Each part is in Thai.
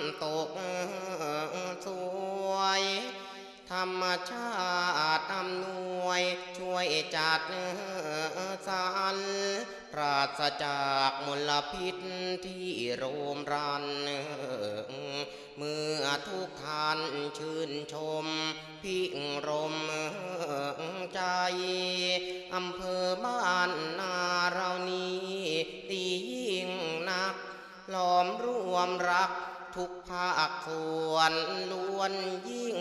ำตกสวย ธรรมชาติอำนวย ช่วยจัดสารปราศจากมลพิษที่โรมรัน เมื่อทุกท่านชื่นชม พิงรมใจ อำเภอบ้านนาเรานี้ตียิ่งนัก หลอมรวมรัก ทุกภาคส่วนล้วนยิ่ง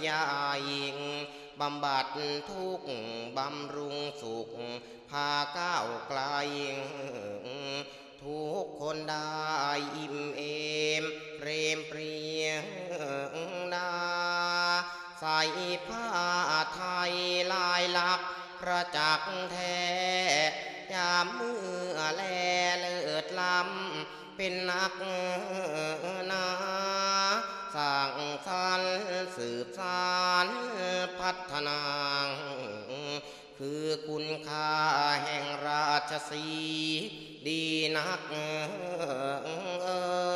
ใหญ่บำบัดทุกบำรุงสุข พาก้าวไกลทุกคนได้อิ่มเอมเรมเปรียงดาใส่ผ้าไทยลายลักษณ์ประจักแท้ยามเมื่อแลเลิดลำ เป็นนักนาสร้างสรรสืบสารพัฒนาคือคุณค่าแห่งราชสีดีนักเออ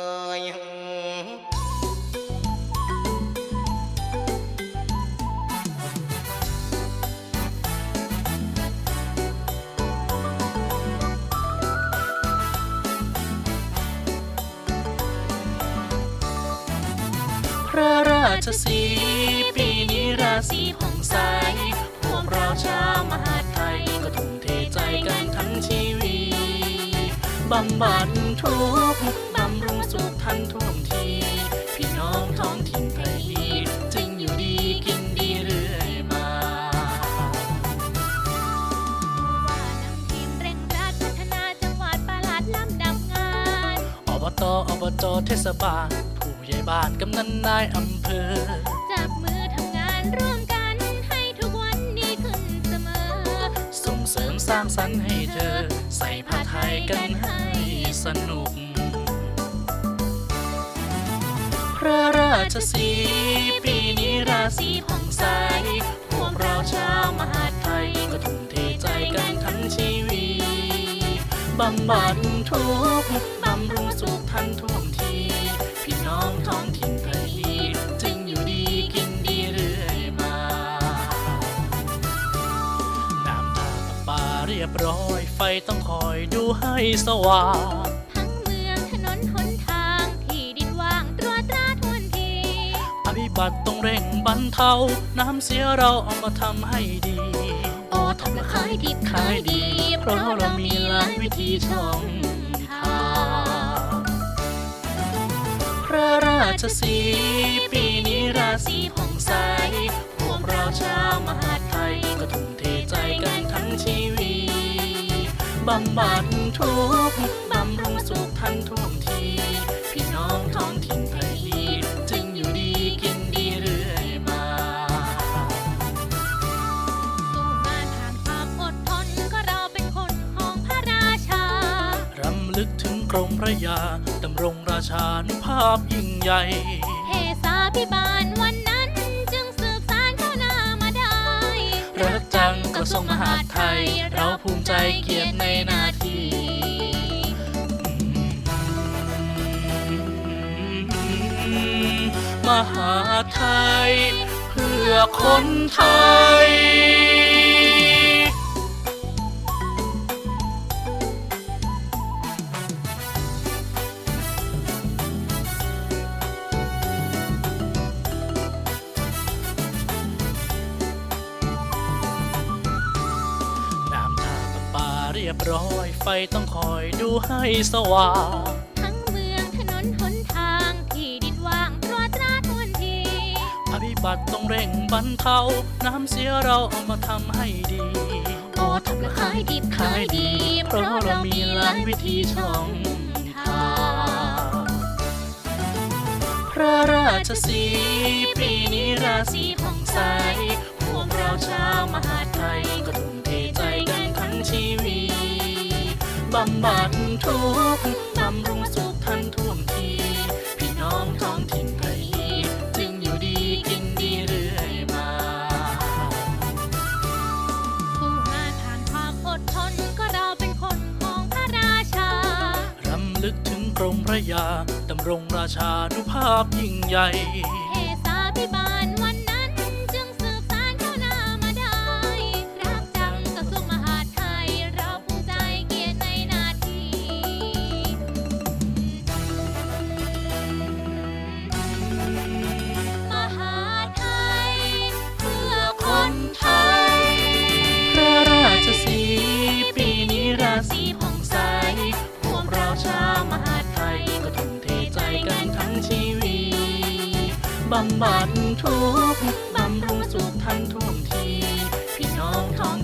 ระราชสีห์ปีนี้ราศีผ่องใส พวกเราชาวมหาดไทยก็ทุ่มเทใจกันทั้งชีวิตบำบัดทุกข์บำรุงสุขทันท่วงที พี่น้องท้องถิ่นไทยดีจึงอยู่ดีกินดีเรื่อยมาว่านำทีมเร่งรัดพัฒนาจังหวัดประหลัดลำดับงานอบตอบจเทศบาล ผู้ใหญ่บ้านกำนันนายอำเภอ จับมือทำงานร่วมกันให้ทุกวันดีขึ้นเสมอ ส่งเสริมสร้างสรรค์ให้เธอ ใส่ผ้าไทยกันให้สนุก พระราชสีปีนี้ราศีผ่องใส พวกเราชาวมหาดไทยก็ทุ่มเทใจกันทั้งชีวิตบำบัดทุกข์บำรุงสุขทันท่วงที องท้องถิ่นไทยดีจึงอยู่ดีกินดีเรื่อยมา น้ำตาประปาเรียบร้อย ไฟต้องคอยดูให้สว่าง ทั้งเมืองถนนหนทางที่ดินว่างตรวจตราทวนทีอภิบัติต้องเร่งบรรเทา น้ำเสียเราเอามาทำให้ดี โอทำและขายดิบขายดี เพราะเรามีหลายวิธีช่อง ราชสีปีนี้ราศีผ่องใส พวกเราชาวมหาไทย ก็ทุ่มเทใจกันทั้งชีวีบำบัดทุกข์บำรุงสุขทันท่วงที กถึงกรมพระยาดำรงราชานุภาพยิ่งใหญ่เทศาพิบาลวันนั้นจึงสืบสานเข้าหน้ามาได้รักจังกระทรวงมหาดไทย เราภูมิใจเกียรติในหน้าที่มหาดไทย เพื่อคนไทย ยบร้อย ไฟต้องคอยดูให้สว่าง ทั้งเมืองถนนหนทางที่ดินว่างตรวจตราทวนที อภิบัติต้องเร่งบรรเทา น้ำเสียเราเอามาทำให้ดี โอทำและขายดิบขายดี เพราะเรามีหลายวิธีช่องทาง พระราชสีปีนี้ราศีผ่องใส พวกเราชาวมหาไทยก็ทุ่มเท บำบัดทุกข์บำรุงสุขทันท่วงที พี่น้องท้องถิ่นไทยดีจึงอยู่ดีกินดีเรื่อยมาสู้งานผ่านความอดทนก็เราเป็นคนของพระราชารำลึกถึงกรมพระยา ดำรงราชานุภาพยิ่งใหญ่ำบัดทุกข์บำรุงสุขทันท่วงที พี่น้องท้อง